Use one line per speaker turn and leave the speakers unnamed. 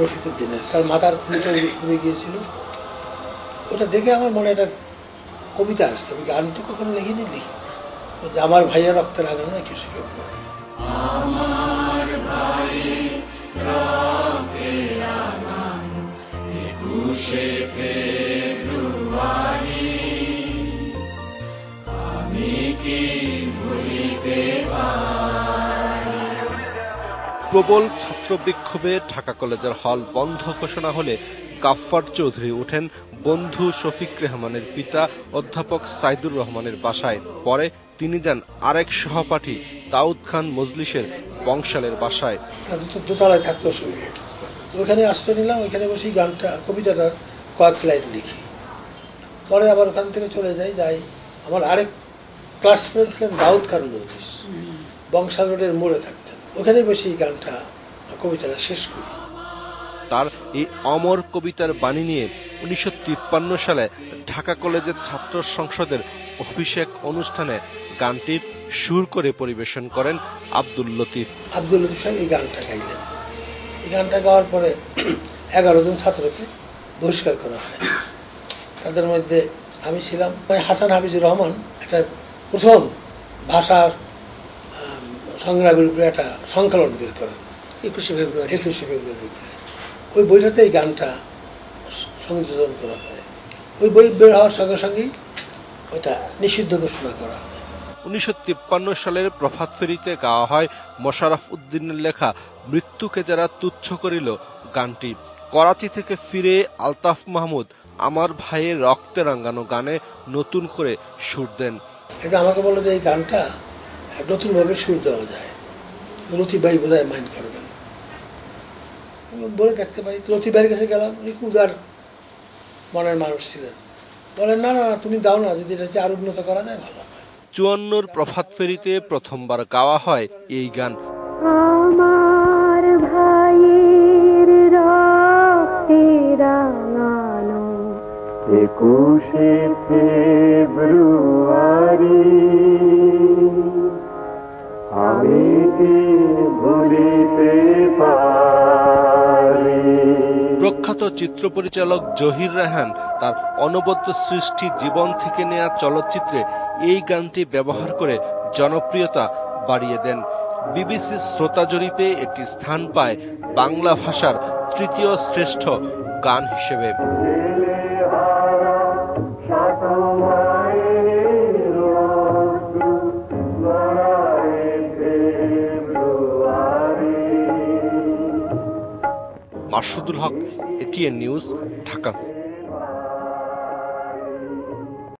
রফিকুদ্দিনের তার মাথার খুলিটা উড়ে গিয়েছিল। ওটা দেখে আমার মনে একটা কবিতা আসছে। আমি গান তো কখনো লিখিনি, লিখি আমার ভাইয়া রক্তের আগানো একুশে ফেব্রুয়ারি।
প্রবল ছাত্র বিক্ষোভে ঢাকা কলেজের হল বন্ধ ঘোষণা হলে গাফফার চৌধুরী ওঠেন বন্ধু শফিক রেহমানের পিতা অধ্যাপক সাইদুর রহমানের বাসায়। পরে তিনি যান আরেক সহপাঠী দাউদ খান মজলিসের বংশালের বাসায়।
তাদের তো দোতলায় থাকতো সঙ্গে ওখানে আশ্রয় নিলাম ওইখানে বসেই গানটা কবিতাটার কয়েক লাইন লিখি। পরে আবার ওখান থেকে চলে যাই যাই আমার আরেক ক্লাসমেট ছিলেন দাউদ খান মজলিস। বংশাল রোডের মোড়ে থাকতেন। ওখানে বসেই গানটা কবিতাটা শেষ করি।
তার এই অমর কবিতার বাণী নিয়ে উনিশশো তিপ্পান্ন সালে ঢাকা কলেজের ছাত্র সংসদের অভিষেক অনুষ্ঠানে গানটি সুর করে পরিবেশন করেন আব্দুল লতিফ।
আব্দুল লতিফ সাহেব এই গানটা গাইলেন। এই গানটা গাওয়ার পরে এগারো জন ছাত্রকে বহিষ্কার করা হয়। তাদের মধ্যে আমি ছিলাম হাসান হাফিজুর রহমান একটা প্রথম ভাষার সংগ্রামের উপরে একটা সংকলন বের করেন
একুশে ফেব্রুয়ারি।
একুশে ফেব্রুয়ারি উপরে। ওই বইটাতে এই গানটা সংযোজন করা হয়। ওই বই বের হওয়ার সঙ্গে সঙ্গেই ওটা নিষিদ্ধ ঘোষণা করা হয়।
উনিশশো তিপ্পান্ন সালের প্রভাত ফেরিতে গাওয়া হয় মোশারফ উদ্দিনের লেখা মৃত্যুকে যারা তুচ্ছ করিল গানটি। করাচি থেকে ফিরে আলতাফ মাহমুদ আমার ভাইয়ের রক্তে রাঙ্গানো গানে নতুন করে সুর দেন।
এটা আমাকে বলল যে এই গানটা নতুনভাবে সুর দেওয়া যায়। লতিফ ভাই বোধ হয় মাইন্ড করবেন বলে দেখতে পারি লতিফ কাছে গেলাম উনি উদার মনের মানুষ ছিলেন। বলেন না না না, তুমি দাও না যদি এটাকে আরও উন্নত করা যায় ভালো হয়।
চুয়ান্নর প্রভাত ফেরিতে প্রথমবার গাওয়া হয় এই গান।
আমার ভাইয়ের রাঙানো
একুশে
প্রখ্যাত চিত্র পরিচালক জহির রেহান তার অনবদ্য সৃষ্টি জীবন থেকে নেয়া চলচ্চিত্রে এই গানটি ব্যবহার করে জনপ্রিয়তা বাড়িয়ে দেন। বিবিসি শ্রোতা জরিপে এটি স্থান পায় বাংলা ভাষার তৃতীয় শ্রেষ্ঠ গান হিসেবে। Masudul Haque ATN news Dhaka.